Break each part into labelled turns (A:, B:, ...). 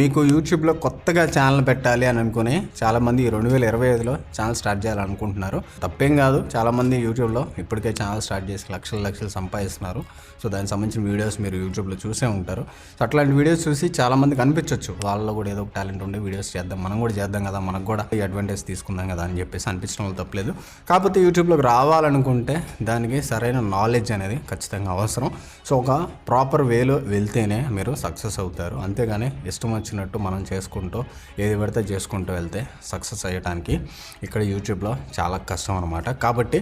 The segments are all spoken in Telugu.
A: మీకు యూట్యూబ్లో కొత్తగా ఛానల్ పెట్టాలి అని అనుకుని చాలామంది రెండు వేల ఇరవై ఐదులో ఛానల్ స్టార్ట్ చేయాలనుకుంటున్నారు. తప్పేం కాదు చాలామంది యూట్యూబ్లో ఇప్పటికే ఛానల్ స్టార్ట్ చేసి లక్షల లక్షలు సంపాదిస్తున్నారు. సో దానికి సంబంధించిన వీడియోస్ మీరు యూట్యూబ్లో చూసే ఉంటారు. సో అట్లాంటి వీడియోస్ చూసి చాలామందికి అనిపించవచ్చు వాళ్ళలో కూడా ఏదో ఒక టాలెంట్ ఉండే వీడియోస్ చేద్దాం మనం కూడా చేద్దాం కదా మనకు కూడా ఈ అడ్వాంటేజ్ తీసుకుందాం కదా అని చెప్పేసి అనిపించడం వల్ల తప్పలేదు. కాకపోతే యూట్యూబ్లోకి రావాలనుకుంటే దానికి సరైన నాలెడ్జ్ అనేది ఖచ్చితంగా అవసరం. సో ఒక ప్రాపర్ వేలో వెళ్తేనే మీరు సక్సెస్ అవుతారు. అంతేగాని ఇష్టం నచ్చినట్టు మనం చేసుకుంటూ ఏది పడితే చేసుకుంటూ వెళ్తే సక్సెస్ అయ్యడానికి ఇక్కడ యూట్యూబ్లో చాలా కష్టం అనమాట కాబట్టి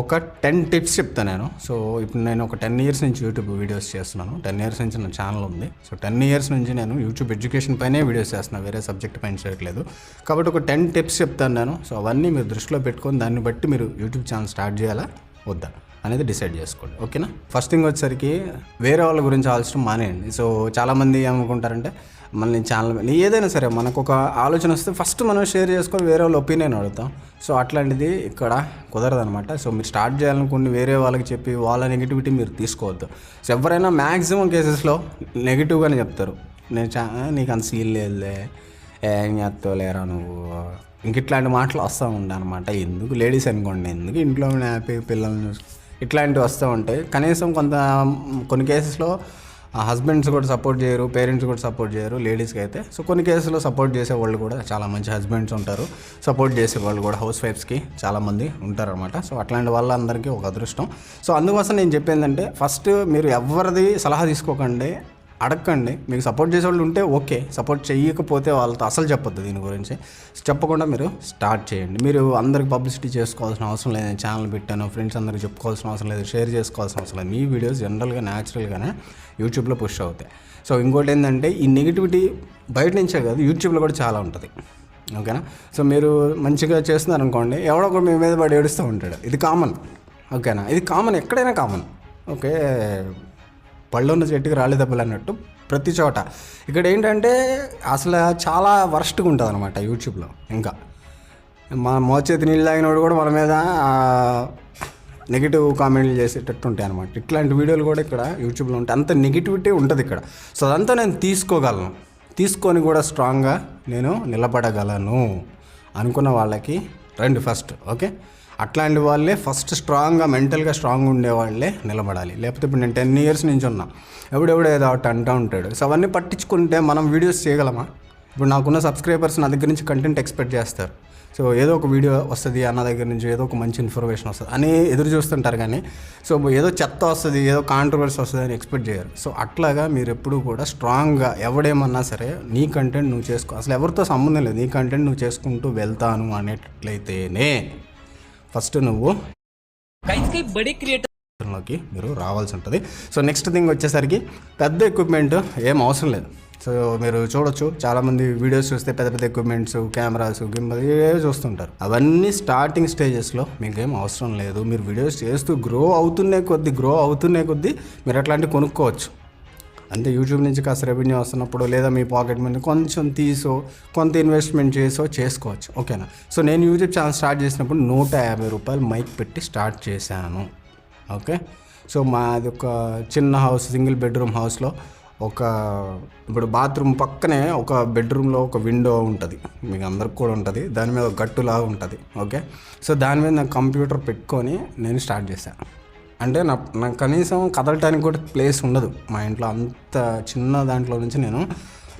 A: ఒక టెన్ టిప్స్ చెప్తాను నేను. సో ఇప్పుడు నేను ఒక టెన్ ఇయర్స్ నుంచి యూట్యూబ్ వీడియోస్ చేస్తున్నాను. టెన్ ఇయర్స్ నుంచి నా ఛానల్ ఉంది. సో టెన్ ఇయర్స్ నుంచి నేను యూట్యూబ్ ఎడ్యుకేషన్ పైనే వీడియోస్ చేస్తున్నాను వేరే సబ్జెక్ట్ పైన చేయట్లేదు. కాబట్టి ఒక టెన్ టిప్స్ చెప్తాను నేను. సో అవన్నీ మీరు దృష్టిలో పెట్టుకొని దాన్ని బట్టి మీరు యూట్యూబ్ ఛానల్ స్టార్ట్ చేయాలా? వద్దా? అనేది డిసైడ్ చేసుకోండి. ఓకేనా? ఫస్ట్ థింగ్ వచ్చేసరికి వేరే వాళ్ళ గురించి ఆలోచన మానేయండి. సో చాలామంది ఏమనుకుంటారంటే మళ్ళీ ఛానల్ ఏదైనా సరే మనకు ఒక ఆలోచన వస్తే ఫస్ట్ మనం షేర్ చేసుకొని వేరే వాళ్ళ ఒపీనియన్ అడుగుతాం. సో అట్లాంటిది ఇక్కడ కుదరదనమాట సో మీరు స్టార్ట్ చేయాలనుకుని వేరే వాళ్ళకి చెప్పి వాళ్ళ నెగిటివిటీ మీరు తీసుకోవద్దు. సో ఎవరైనా మ్యాక్సిమం కేసెస్లో నెగిటివ్గానే చెప్తారు. నేను చా నీకు అంత సీల్ లేదులే. ఏం చేస్తావు లేరా నువ్వు? ఇంక ఇట్లాంటి మాటలు వస్తూ ఉంటాయి అనమాట ఎందుకు లేడీస్ అనుకోండి ఎందుకు ఇంట్లో హ్యాపీ పిల్లల్ని చూసు ఇట్లాంటివి వస్తూ ఉంటాయి. కనీసం కొంత కొన్ని కేసెస్లో హస్బెండ్స్ కూడా సపోర్ట్ చేయరు పేరెంట్స్ కూడా సపోర్ట్ చేయరు లేడీస్కి అయితే. సో కొన్ని కేసులో సపోర్ట్ చేసే వాళ్ళు కూడా చాలా మంచి హస్బెండ్స్ ఉంటారు. సపోర్ట్ చేసే వాళ్ళు కూడా హౌస్ వైఫ్స్కి చాలామంది ఉంటారనమాట సో అట్లాంటి వాళ్ళందరికీ ఒక అదృష్టం. సో అందుకోసం నేను చెప్పేందంటే ఫస్ట్ మీరు ఎవరిది సలహా తీసుకోకండి అడగండి మీకు సపోర్ట్ చేసే వాళ్ళు ఉంటే ఓకే. సపోర్ట్ చేయకపోతే వాళ్ళతో అసలు చెప్పొద్దు దీని గురించి. చెప్పకుండా మీరు స్టార్ట్ చేయండి. మీరు అందరికి పబ్లిసిటీ చేసుకోవాల్సిన అవసరం లేదు. ఛానల్ పెట్టాను ఫ్రెండ్స్ అందరికి చెప్పుకోవాల్సిన అవసరం లేదు షేర్ చేసుకోవాల్సిన అవసరం లేదు. మీ వీడియోస్ జనరల్గా న్యాచురల్గానే యూట్యూబ్లో పుష్ అవుతాయి. సో ఇంకోటి ఏంటంటే ఈ నెగిటివిటీ బయట నుంచే కాదు యూట్యూబ్లో కూడా చాలా ఉంటుంది. ఓకేనా సో మీరు మంచిగా చేస్తున్నారు అనుకోండి ఎవడో ఒకటి మీ మీద పడి ఏడుస్తూ ఉంటాడు. ఇది కామన్ ఓకేనా ఇది కామన్ ఎక్కడైనా కామన్ ఓకే పళ్ళు ఉన్న చెట్టుకి రాళ్ళ దెబ్బలు అన్నట్టు ప్రతి చోట. ఇక్కడ ఏంటంటే అసలు చాలా వరస్ట్గా ఉంటుంది అనమాట యూట్యూబ్లో ఇంకా. మా మోచేతి నీళ్ళు తాగినోడు కూడా మన మీద నెగిటివ్ కామెంట్లు చేసేటట్టు ఉంటాయి అనమాట ఇట్లాంటి వీడియోలు కూడా ఇక్కడ యూట్యూబ్లో ఉంటాయి. అంత నెగిటివిటీ ఉంటుంది ఇక్కడ. సో అదంతా నేను తీసుకోగలను. తీసుకొని కూడా స్ట్రాంగ్గా నేను నిలబడగలను అనుకున్న వాళ్ళకి రండి ఫస్ట్ ఓకే? అట్లాంటి వాళ్ళే ఫస్ట్ స్ట్రాంగ్గా మెంటల్గా స్ట్రాంగ్ ఉండే వాళ్ళే నిలబడాలి. లేకపోతే ఇప్పుడు నేను టెన్ ఇయర్స్ నుంచి ఉన్నా. ఎవడెవడో ఏదో ఒకటి అంటూ ఉంటాడు. సో అవన్నీ పట్టించుకుంటే మనం వీడియోస్ చేయగలమా? ఇప్పుడు నాకున్న సబ్స్క్రైబర్స్ నా దగ్గర నుంచి కంటెంట్ ఎక్స్పెక్ట్ చేస్తారు. సో ఏదో ఒక వీడియో వస్తుంది అన్న దగ్గర నుంచి ఏదో ఒక మంచి ఇన్ఫర్మేషన్ వస్తుంది అని ఎదురు చూస్తుంటారు కానీ సో ఏదో చెత్త వస్తుంది ఏదో కాంట్రవర్సీ వస్తుంది అని ఎక్స్పెక్ట్ చేయరు. సో అట్లాగా మీరు ఎప్పుడు కూడా స్ట్రాంగ్గా ఎవడేమన్నా సరే నీ కంటెంట్ నువ్వు చేసుకో. అసలు ఎవరితో సంబంధం లేదు. నీ కంటెంట్ నువ్వు చేసుకుంటూ వెళ్తాను అనేట్లయితేనే ఫస్ట్ నువ్వు లోకి మీరు రావాల్సి ఉంటుంది. సో నెక్స్ట్ థింగ్ వచ్చేసరికి పెద్ద ఎక్విప్మెంట్ ఏం అవసరం లేదు. సో మీరు చూడొచ్చు చాలామంది వీడియోస్ చూస్తే పెద్ద పెద్ద ఎక్విప్మెంట్స్ కెమెరాస్ గింబల్ ఇవే చూస్తుంటారు. అవన్నీ స్టార్టింగ్ స్టేజెస్లో మీకు ఏం అవసరం లేదు. మీరు వీడియోస్ చేస్తూ గ్రో అవుతున్నే కొద్ది గ్రో అవుతున్నే కొద్దీ మీరు అట్లాంటివి కొనుక్కోవచ్చు. అంతే యూట్యూబ్ నుంచి కాస్త రెవెన్యూ వస్తున్నప్పుడు లేదా మీ పాకెట్ మనీ కొంచెం తీసో కొంత ఇన్వెస్ట్మెంట్ చేసో చేసుకోవచ్చు. ఓకేనా? సో నేను యూట్యూబ్ ఛానల్ స్టార్ట్ చేసినప్పుడు నూట యాభై రూపాయలు మైక్ పెట్టి స్టార్ట్ చేశాను. ఓకే? సో మాది ఒక చిన్న హౌస్ సింగిల్ బెడ్రూమ్ హౌస్లో ఒక ఇప్పుడు బాత్రూమ్ పక్కనే ఒక బెడ్రూమ్లో ఒక విండో ఉంటుంది. మీకు అందరికి కూడా ఉంటుంది. దాని మీద ఒక గట్టులాగా ఉంటుంది. ఓకే? సో దాని మీద నాకు కంప్యూటర్ పెట్టుకొని నేను స్టార్ట్ చేశాను అంటే నా నాకు కనీసం కదలటానికి కూడా ప్లేస్ ఉండదు. మా ఇంట్లో అంత చిన్న దాంట్లో నుంచి నేను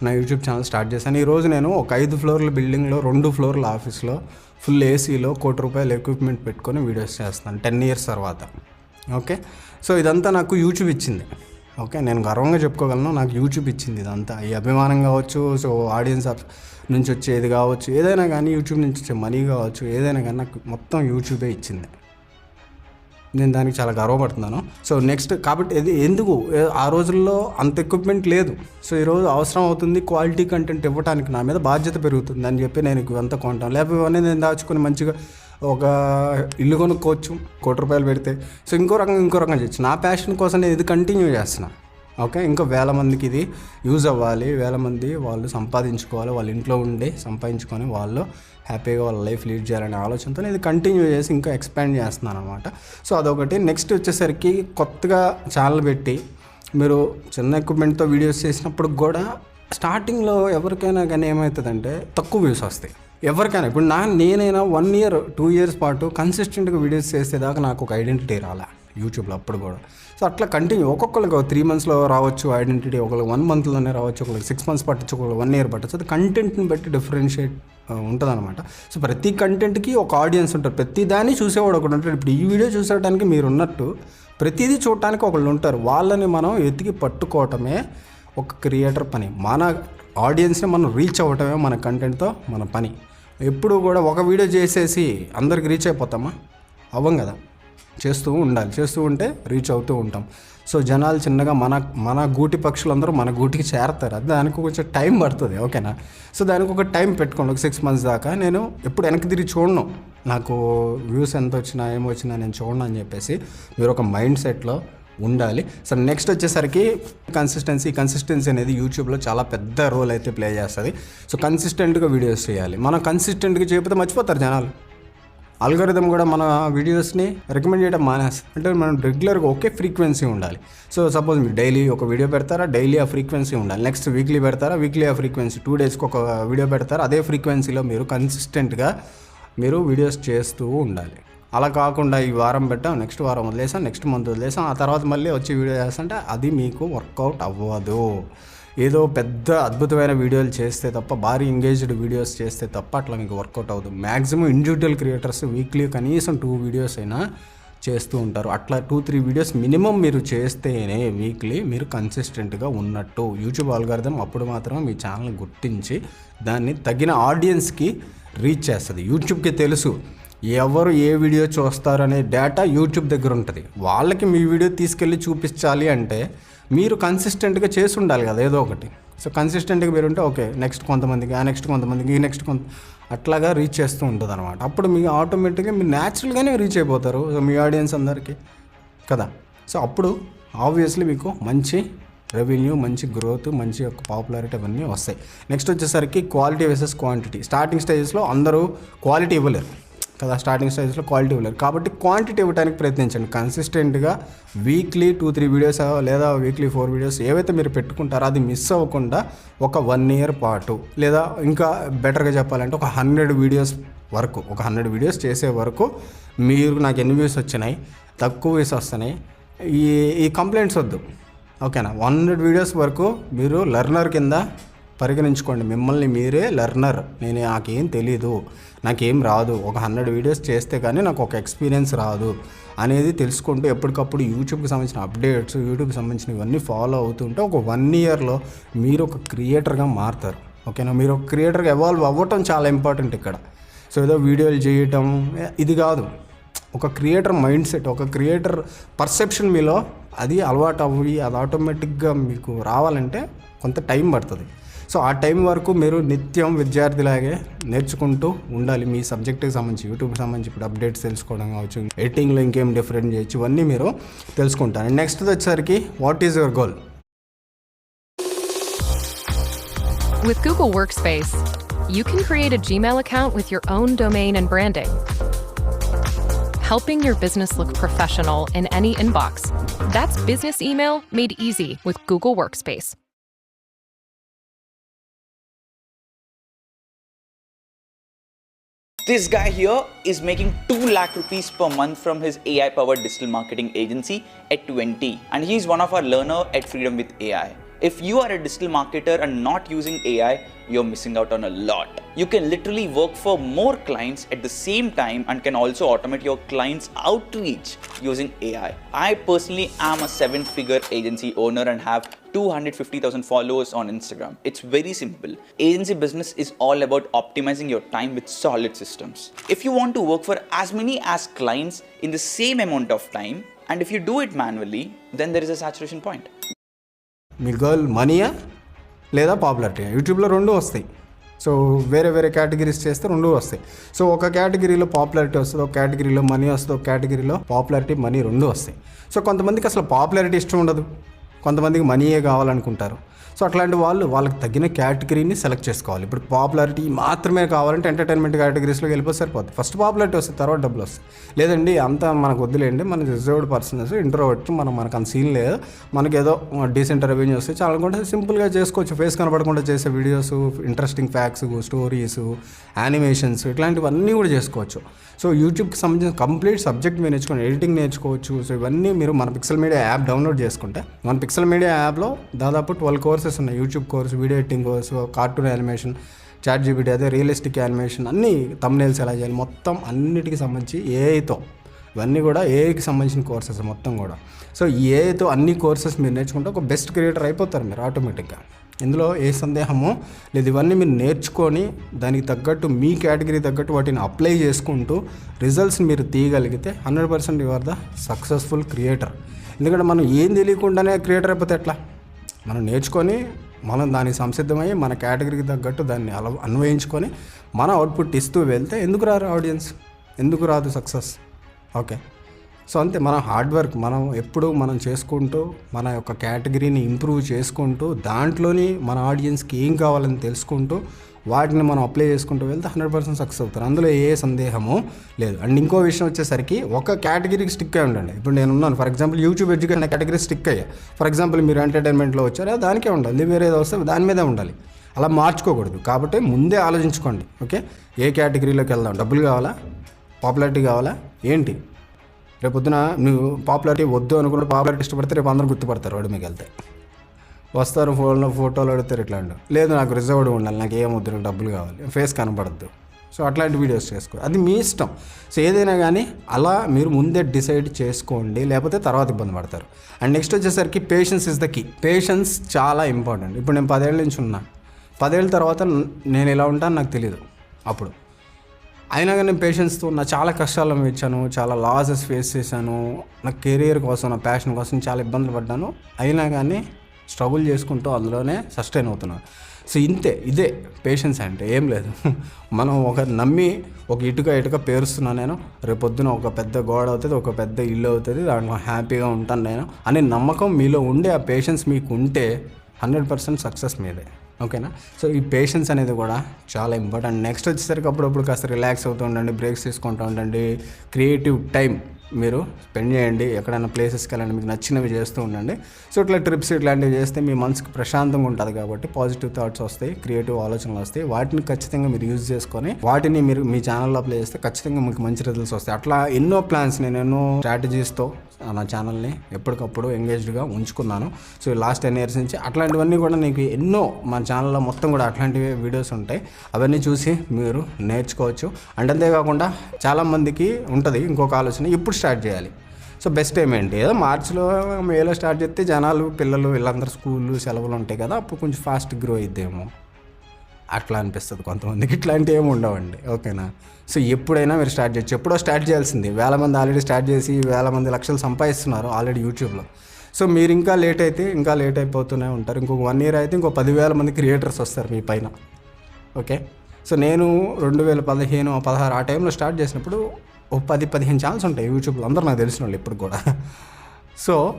A: నా యూట్యూబ్ ఛానల్ స్టార్ట్ చేశాను. ఈరోజు నేను ఒక ఐదు ఫ్లోర్ల బిల్డింగ్లో రెండు ఫ్లోర్ల ఆఫీస్లో ఫుల్ ఏసీలో కోటి రూపాయలు ఎక్విప్మెంట్ పెట్టుకొని వీడియోస్ చేస్తాను. టెన్ ఇయర్స్ తర్వాత. ఓకే సో ఇదంతా నాకు యూట్యూబ్ ఇచ్చింది. ఓకే నేను గర్వంగా చెప్పుకోగలను నాకు యూట్యూబ్ ఇచ్చింది ఇదంతా. ఈ అభిమానం కావచ్చు సో ఆడియన్స్ ఆఫ్ నుంచి వచ్చేది కావచ్చు ఏదైనా కానీ యూట్యూబ్ నుంచి వచ్చే మనీ కావచ్చు ఏదైనా కానీ నాకు మొత్తం యూట్యూబే ఇచ్చింది. నేను దానికి చాలా గర్వపడుతున్నాను. సో నెక్స్ట్ కాబట్టి ఇది ఎందుకు? ఆ రోజుల్లో అంత ఎక్విప్మెంట్ లేదు. సో ఈరోజు అవసరం అవుతుంది క్వాలిటీ కంటెంట్ ఇవ్వడానికి నా మీద బాధ్యత పెరుగుతుంది అని చెప్పి నేను ఇవంతా కొంటాను. లేకపోతే ఇవన్నీ నేను దాచుకొని మంచిగా ఒక ఇల్లు కొనుక్కోవచ్చు కోటి రూపాయలు పెడితే. సో ఇంకో రకంగా ఇంకో రకంగా చేయొచ్చు. నా ప్యాషన్ కోసం నేను ఇది కంటిన్యూ చేస్తున్నా. ఓకే ఇంకా వేల మందికి ఇది యూజ్ అవ్వాలి. వేల మంది వాళ్ళు సంపాదించుకోవాలి. వాళ్ళ ఇంట్లో ఉండి సంపాదించుకొని వాళ్ళు హ్యాపీగా వాళ్ళ లైఫ్ లీడ్ చేయాలనే ఆలోచనతో నేను ఇది కంటిన్యూ చేసి ఇంకా ఎక్స్పాండ్ చేస్తున్నాను అనమాట సో అదొకటి. నెక్స్ట్ వచ్చేసరికి కొత్తగా ఛానల్ పెట్టి మీరు చిన్న ఎక్విప్మెంట్తో వీడియోస్ చేసినప్పుడు కూడా స్టార్టింగ్లో ఎవరికైనా కానీ ఏమవుతుందంటే తక్కువ వ్యూస్ వస్తాయి. ఎవరికైనా. ఇప్పుడు నా నేనైనా వన్ ఇయర్ టూ ఇయర్స్ పాటు కన్సిస్టెంట్గా వీడియోస్ చేసేదాకా నాకు ఒక ఐడెంటిటీ రాలా. యూట్యూబ్లో అప్పుడు కూడా. సో అట్లా కంటిన్యూ ఒక్కొక్కరికి త్రీ మంత్స్లో రావచ్చు ఐడెంటిటీ ఒకరికి వన్ మంత్లోనే రావచ్చు ఒకరికి సిక్స్ మంత్స్ పట్టచ్చు ఒకరికి వన్ ఇయర్ పట్టచ్చు. అది కంటెంట్ని బట్టి డిఫరెన్షియేట్ ఉంటుందన్నమాట. సో ప్రతి కంటెంట్కి ఒక ఆడియన్స్ ఉంటారు. ప్రతి దాన్ని చూసేవాడు ఒకడు ఉంటాడు. ఇప్పుడు ఈ వీడియో చూసేయడానికి మీరు ఉన్నట్టు ప్రతిదీ చూడటానికి ఒకళ్ళు ఉంటారు. వాళ్ళని మనం ఎతికి పట్టుకోవటమే ఒక క్రియేటర్ పని. మన ఆడియన్స్ని మనం రీచ్ అవ్వటమే మన కంటెంట్తో మన పని. ఎప్పుడు కూడా ఒక వీడియో చేసేసి అందరికి రీచ్ అయిపోతామా? అవ్వం కదా. చేస్తూ ఉండాలి. చేస్తూ ఉంటే రీచ్ అవుతూ ఉంటాం. సో జనాలు చిన్నగా మన మన గూటి పక్షులందరూ మన గూటికి చేరతారు. అది దానికి కొంచెం టైం పడుతుంది. ఓకేనా? సో దానికి ఒక టైం పెట్టుకోండి. ఒక సిక్స్ మంత్స్ దాకా నేను ఎప్పుడు వెనక్కి తిరిగి చూడను. నాకు వ్యూస్ ఎంత వచ్చినా ఏమొచ్చినా నేను చూడను అని చెప్పేసి మీరు ఒక మైండ్ సెట్లో ఉండాలి. సో నెక్స్ట్ వచ్చేసరికి కన్సిస్టెన్సీ కన్సిస్టెన్సీ అనేది యూట్యూబ్లో చాలా పెద్ద రోల్ అయితే ప్లే చేస్తుంది. సో కన్సిస్టెంట్గా వీడియోస్ చేయాలి. మనం కన్సిస్టెంట్గా చేయకపోతే మర్చిపోతారు జనాలు. అల్గరిథం కూడా మన వీడియోస్ని రికమెండ్ చేయడం మానేస్తుంది అంటే మనం రెగ్యులర్గా ఒకే ఫ్రీక్వెన్సీ ఉండాలి. సో సపోజ్ మీరు డైలీ ఒక వీడియో పెడతారా డైలీ ఆ ఫ్రీక్వెన్సీ ఉండాలి. నెక్స్ట్ వీక్లీ పెడతారా వీక్లీ ఆ ఫ్రీక్వెన్సీ టూ డేస్కి ఒక వీడియో పెడతారా అదే ఫ్రీక్వెన్సీలో మీరు కన్సిస్టెంట్గా మీరు వీడియోస్ చేస్తూ ఉండాలి. అలా కాకుండా ఈ వారం పెట్టాం నెక్స్ట్ వారం వదిలేసాం నెక్స్ట్ మంత్ వదిలేసాం ఆ తర్వాత మళ్ళీ వచ్చి వీడియో చేస్తుంటే అది మీకు వర్కౌట్ అవ్వదు. ఏదో పెద్ద అద్భుతమైన వీడియోలు చేస్తే తప్ప భారీ ఎంగేజ్డ్ వీడియోస్ చేస్తే తప్ప అట్లా మీకు వర్కౌట్ అవ్వదు. మ్యాక్సిమం ఇండివిజువల్ క్రియేటర్స్ వీక్లీ కనీసం టూ వీడియోస్ అయినా చేస్తూ ఉంటారు. అట్లా టూ త్రీ వీడియోస్ మినిమం మీరు చేస్తేనే వీక్లీ మీరు కన్సిస్టెంట్గా ఉన్నట్టు. యూట్యూబ్ ఆల్గారిథం అప్పుడు మాత్రం మీ ఛానల్ గుర్తించి దాన్ని తగిన ఆడియన్స్కి రీచ్ చేస్తుంది. యూట్యూబ్కి తెలుసు. ఎవరు ఏ వీడియో చూస్తారు అనే డేటా యూట్యూబ్ దగ్గర ఉంటుంది. వాళ్ళకి మీ వీడియో తీసుకెళ్ళి చూపించాలి అంటే మీరు కన్సిస్టెంట్గా చేసి ఉండాలి కదా ఏదో ఒకటి. సో కన్సిస్టెంట్గా మీరు ఉంటే ఓకే నెక్స్ట్ కొంతమందికి ఆ నెక్స్ట్ కొంతమందికి ఈ నెక్స్ట్ కొంత అట్లాగా రీచ్ చేస్తూ ఉంటుంది అనమాట అప్పుడు మీ ఆటోమేటిక్గా మీరు న్యాచురల్గానే రీచ్ అయిపోతారు. సో మీ ఆడియన్స్ అందరికీ కదా. సో అప్పుడు ఆబ్వియస్లీ మీకు మంచి రెవెన్యూ మంచి గ్రోత్ మంచి యొక్క పాపులారిటీ అవన్నీ వస్తాయి. నెక్స్ట్ వచ్చేసరికి క్వాలిటీ వర్సెస్ క్వాంటిటీ స్టార్టింగ్ స్టేజెస్లో అందరూ క్వాలిటీ ఇవ్వలేరు. కదా స్టార్టింగ్ స్టేజ్లో క్వాలిటీ ఇవ్వలేరు. కాబట్టి క్వాంటిటీ ఇవ్వడానికి ప్రయత్నించండి. కన్సిస్టెంట్గా వీక్లీ టూ త్రీ వీడియోస్ లేదా వీక్లీ ఫోర్ వీడియోస్ ఏవైతే మీరు పెట్టుకుంటారో అది మిస్ అవ్వకుండా ఒక వన్ ఇయర్ పాటు లేదా ఇంకా బెటర్గా చెప్పాలంటే ఒక హండ్రెడ్ వీడియోస్ వరకు ఒక హండ్రెడ్ వీడియోస్ చేసే వరకు మీరు నాకు ఎన్ని వ్యూస్ వచ్చినాయి తక్కువ వ్యూస్ వస్తున్నాయి ఈ ఈ కంప్లైంట్స్ వద్దు. ఓకేనా వన్ హండ్రెడ్ వీడియోస్ వరకు మీరు లెర్నర్ కింద పరిగణించుకోండి. మిమ్మల్ని మీరే లెర్నర్. నేను నాకేం తెలీదు. నాకేం రాదు. ఒక హండ్రెడ్ వీడియోస్ చేస్తే కానీ నాకు ఒక ఎక్స్పీరియన్స్ రాదు అనేది తెలుసుకుంటూ ఎప్పటికప్పుడు యూట్యూబ్కి సంబంధించిన అప్డేట్స్ యూట్యూబ్కి సంబంధించిన ఇవన్నీ ఫాలో అవుతుంటే ఒక వన్ ఇయర్లో మీరు ఒక క్రియేటర్గా మారుతారు. ఓకేనా? మీరు ఒక క్రియేటర్గా ఎవాల్వ్ అవ్వటం చాలా ఇంపార్టెంట్ ఇక్కడ. సో ఏదో వీడియోలు చేయటం ఇది కాదు. ఒక క్రియేటర్ మైండ్ సెట్ ఒక క్రియేటర్ పర్సెప్షన్ మీలో అది అలవాటు అవ్వి అది ఆటోమేటిక్గా మీకు రావాలంటే కొంత టైం పడుతుంది. సో ఆ టైం వరకు మీరు నిత్యం విద్యార్థిలాగే నేర్చుకుంటూ ఉండాలి మీ సబ్జెక్ట్కి సంబంధించి యూట్యూబ్కి సంబంధించి ఇప్పుడు అప్డేట్స్ తెలుసుకోవడం కావచ్చు ఎడిటింగ్లో ఇంకేం డిఫరెంట్ చేయొచ్చు ఇవన్నీ మీరు తెలుసుకుంటారు నెక్స్ట్ వచ్చేసరికి what is your goal
B: With Google Workspace, you can create a Gmail account with your own domain and branding, helping your business look professional in any inbox. That's business email made easy with Google Workspace.
C: This guy here is making 2 lakh rupees per month from his AI powered digital marketing agency at 20 and he's one of our learner at Freedom with AI. If you are a digital marketer and not using AI, you're missing out on a lot. You can literally work for more clients at the same time and can also automate your clients' outreach using AI. I personally am a seven figure agency owner and have 250,000 followers on Instagram. It's very simple. Agency business is all about optimizing your time with solid systems. If you want to work for as many as clients in the same amount of time, and if you do it manually, then there is a saturation point.
A: మీ గర్ల్ మనీయా లేదా పాపులారిటీ యూట్యూబ్లో రెండు వస్తాయి సో వేరే వేరే కేటగిరీస్ చేస్తే రెండు వస్తాయి సో ఒక కేటగిరీలో పాపులారిటీ వస్తుంది ఒక కేటగిరీలో మనీ వస్తుంది ఒక కేటగిరీలో పాపులారిటీ మనీ రెండు వస్తాయి సో కొంతమందికి అసలు పాపులారిటీ ఇష్టం ఉండదు కొంతమందికి మనీయే కావాలనుకుంటారు. సో అట్లాంటి వాళ్ళు వాళ్ళకి తగిన కేటగిరీని సెలెక్ట్ చేసుకోవాలి. ఇప్పుడు పాపులారిటీ మాత్రమే కావాలంటే ఎంటర్టైన్మెంట్ కేటగిరీస్లోకి వెళ్ళిపోతే సరిపోతుంది ఫస్ట్ పాపులారిటీ వస్తే తర్వాత డబ్బులు వస్తాయి. లేదండి అంతా మనకు వద్దులేండి మన రిజర్వ్డ్ పర్సన్స్ ఇంట్రోవర్ట్ మనం మనకు అంత సీన్ లేదు. మనకి ఏదో డీసెంట్ రెవెన్యూ వస్తే చాలా అనుకుంటే సింపుల్గా చేసుకోవచ్చు. ఫేస్ కనపడకుండా చేసే videos interesting facts stories animations ఇట్లాంటివన్నీ కూడా చేసుకోవచ్చు. సో యూట్యూబ్కి సంబంధించిన కంప్లీట్ సబ్జెక్ట్ మీరు నేర్చుకోండి ఎడిటింగ్ నేర్చుకోవచ్చు. సో ఇవన్నీ మీరు మన పిక్సెల్ మీడియా యాప్ డౌన్లోడ్ చేసుకుంటే మన పిక్సెల్ మీడియా యాప్లో దాదాపు ట్వెల్వ్ కోర్స్ కోర్సెస్ ఉన్నాయి. YouTube course video editing course cartoon animation ChatGPT అదే రియలిస్టిక్ యానిమేషన్ అన్నీ తమ్నేల్స్ ఎలా చేయాలి? మొత్తం అన్నిటికి సంబంధించి ఏఐతో ఇవన్నీ కూడా ఏఐకి సంబంధించిన కోర్సెస్ మొత్తం కూడా. సో ఈ ఏఐతో అన్ని కోర్సెస్ మీరు నేర్చుకుంటే ఒక బెస్ట్ క్రియేటర్ అయిపోతారు మీరు ఆటోమేటిక్గా ఇందులో ఏ సందేహము లేదు. ఇవన్నీ మీరు నేర్చుకొని దానికి తగ్గట్టు మీ కేటగిరీ తగ్గట్టు వాటిని అప్లై చేసుకుంటూ రిజల్ట్స్ మీరు తీయగలిగితే hundred percent your the successful creator ఎందుకంటే మనం ఏం తెలియకుండానే క్రియేటర్ అయిపోతే ఎట్లా? మనం నేర్చుకొని మనం దానికి సంసిద్ధమయ్యి మన కేటగిరీకి తగ్గట్టు దాన్ని అల అన్వయించుకొని మన అవుట్పుట్ ఇస్తూ వెళ్తే ఎందుకు రారు ఆడియన్స్? ఎందుకు రాదు సక్సెస్? ఓకే. సో అంతే మనం హార్డ్ వర్క్ మనం ఎప్పుడు మనం చేసుకుంటూ మన యొక్క కేటగిరీని ఇంప్రూవ్ చేసుకుంటూ దాంట్లోని మన ఆడియన్స్కి ఏం కావాలని తెలుసుకుంటూ వాటిని మనం అప్లై చేసుకుంటూ వెళ్తే హండ్రెడ్ పర్సెంట్ సక్సెస్ అవుతారు. అందులో ఏ సందేహము లేదు. అండ్ ఇంకో విషయం వచ్చేసరికి ఒక కేటగిరీకి స్టిక్ అయి ఉండండి. ఇప్పుడు నేను ఉన్నాను for example YouTube education category stick అయ్యా. ఫర్ ఎగ్జాంపుల్ మీరు ఎంటర్టైన్మెంట్లో వచ్చారా దానికే ఉండాలి. వేరే ఏదో వస్తే దాని మీదే ఉండాలి. అలా మార్చుకోకూడదు. కాబట్టి ముందే ఆలోచించుకోండి ఓకే? ఏ కేటగిరీలోకి వెళ్దాం? డబ్బులు కావాలా? పాపులారిటీ కావాలా? ఏంటి? రేపు పొద్దున నువ్వు పాపులారిటీ వద్దు అనుకుంటే పాపులారిటీ ఇష్టపడితే రేపు అందరూ గుర్తుపడతారు వాడు మీకు వెళ్తే. వస్తారు ఫోన్లో ఫోటోలు అడుగుతారు ఇట్లా లేదు నాకు రిజర్వ్డ్ ఉండాలి నాకు ఏం వద్దు డబ్బులు కావాలి ఫేస్ కనపడద్దు సో అట్లాంటి వీడియోస్ చేసుకో. అది మీ ఇష్టం. సో ఏదైనా కానీ అలా మీరు ముందే డిసైడ్ చేసుకోండి లేకపోతే తర్వాత ఇబ్బంది పడతారు. అండ్ నెక్స్ట్ వచ్చేసరికి patience is the key patience చాలా ఇంపార్టెంట్ ఇప్పుడు నేను పదేళ్ళ నుంచి ఉన్నా. పదేళ్ళ తర్వాత నేను ఎలా ఉంటాను నాకు తెలియదు అప్పుడు. అయినా కానీ నేను పేషెన్స్తో నా చాలా కష్టాలు ఇచ్చాను చాలా లాసెస్ ఫేస్ చేశాను నా కెరీర్ కోసం నా ప్యాషన్ కోసం చాలా ఇబ్బందులు పడ్డాను. అయినా కానీ స్ట్రగుల్ చేసుకుంటూ అందులోనే సస్టైన్ అవుతున్నాను. సో ఇంతే ఇదే పేషెన్స్ అంటే ఏం లేదు. మనం ఒక నమ్మి ఒక ఇటుక ఇటుక పేరుస్తున్నాను నేను. రేపొద్దున ఒక పెద్ద గోడ అవుతుంది ఒక పెద్ద ఇల్లు అవుతుంది దాంట్లో హ్యాపీగా ఉంటాను నేను. అనే నమ్మకం మీలో ఉండే ఆ పేషెన్స్ మీకు ఉంటే హండ్రెడ్ పర్సెంట్ సక్సెస్ మీదే. ఓకేనా? సో ఈ పేషెన్స్ అనేది కూడా చాలా ఇంపార్టెంట్ నెక్స్ట్ వచ్చేసరికి అప్పుడప్పుడు కాస్త రిలాక్స్ అవుతూ ఉండండి బ్రేక్స్ తీసుకుంటూ ఉండండి. క్రియేటివ్ టైం మీరు స్పెండ్ చేయండి. ఎక్కడైనా ప్లేసెస్కి వెళ్ళండి మీకు నచ్చినవి చేస్తూ ఉండండి. సో ఇట్లా ట్రిప్స్ ఇట్లాంటివి చేస్తే మీ మనసుకు ప్రశాంతంగా ఉంటుంది కాబట్టి పాజిటివ్ థాట్స్ వస్తాయి క్రియేటివ్ ఆలోచనలు వస్తాయి. వాటిని ఖచ్చితంగా మీరు యూజ్ చేసుకొని వాటిని మీరు మీ ఛానల్లో అప్లై చేస్తే ఖచ్చితంగా మీకు మంచి రిజల్ట్స్ వస్తాయి. అట్లా ఎన్నో ప్లాన్స్ నేను ఎన్నో స్ట్రాటజీస్తో నా ఛానల్ని ఎప్పటికప్పుడు ఎంగేజ్డ్గా ఉంచుకున్నాను. సో లాస్ట్ టెన్ ఇయర్స్ నుంచి అట్లాంటివన్నీ కూడా నీకు ఎన్నో మా ఛానల్లో మొత్తం కూడా అట్లాంటివి వీడియోస్ ఉంటాయి. అవన్నీ చూసి మీరు నేర్చుకోవచ్చు. అండ్ అంతేకాకుండా చాలామందికి ఉంటుంది ఇంకొక ఆలోచన ఇప్పుడు స్టార్ట్ చేయాలి. సో బెస్ట్ టైం ఏంటి? ఏదో మార్చిలో మేలో స్టార్ట్ చేస్తే జనాలు పిల్లలు వీళ్ళందరూ స్కూళ్ళు సెలవులు ఉంటాయి కదా అప్పుడు కొంచెం ఫాస్ట్ గ్రో అయిద్దేమో. అట్లా అనిపిస్తుంది కొంతమందికి. ఇట్లాంటివి ఏమి ఉండవండి. ఓకేనా? సో ఎప్పుడైనా మీరు స్టార్ట్ చేయొచ్చు. ఎప్పుడో స్టార్ట్ చేయాల్సింది. వేల మంది ఆల్రెడీ స్టార్ట్ చేసి వేల మంది లక్షలు సంపాదిస్తున్నారు ఆల్రెడీ యూట్యూబ్లో. సో మీరు ఇంకా లేట్ అయితే ఇంకా లేట్ అయిపోతూనే ఉంటారు. ఇంకొక వన్ ఇయర్ అయితే ఇంకో పదివేల మంది క్రియేటర్స్ వస్తారు మీ పైన. ఓకే? సో నేను రెండు వేల పదిహేను పదహారు ఆ టైంలో స్టార్ట్ చేసినప్పుడు ఓ పది పదిహేను ఛాన్స్ ఉంటాయి యూట్యూబ్లో. అందరూ నాకు తెలిసిన వాళ్ళు ఇప్పుడు కూడా. సో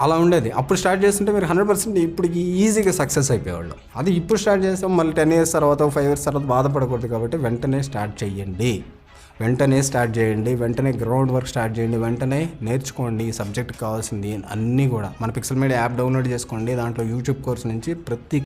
A: అలా ఉండేది. అప్పుడు స్టార్ట్ చేస్తుంటే మీరు హండ్రెడ్ పర్సెంట్ ఇప్పటికి ఈజీగా సక్సెస్ అయిపోయేవాళ్ళు. అది ఇప్పుడు స్టార్ట్ చేస్తాం మళ్ళీ టెన్ ఇయర్స్ తర్వాత ఫైవ్ ఇయర్స్ తర్వాత బాధపడకూడదు కాబట్టి వెంటనే స్టార్ట్ చేయండి. వెంటనే స్టార్ట్ చేయండి. వెంటనే గ్రౌండ్ వర్క్ స్టార్ట్ చేయండి. వెంటనే నేర్చుకోండి సబ్జెక్ట్ కావాల్సింది అన్నీ కూడా. మన పిక్సల్ మీడియా యాప్ డౌన్లోడ్ చేసుకోండి. దాంట్లో యూట్యూబ్ కోర్స్ నుంచి ప్రతి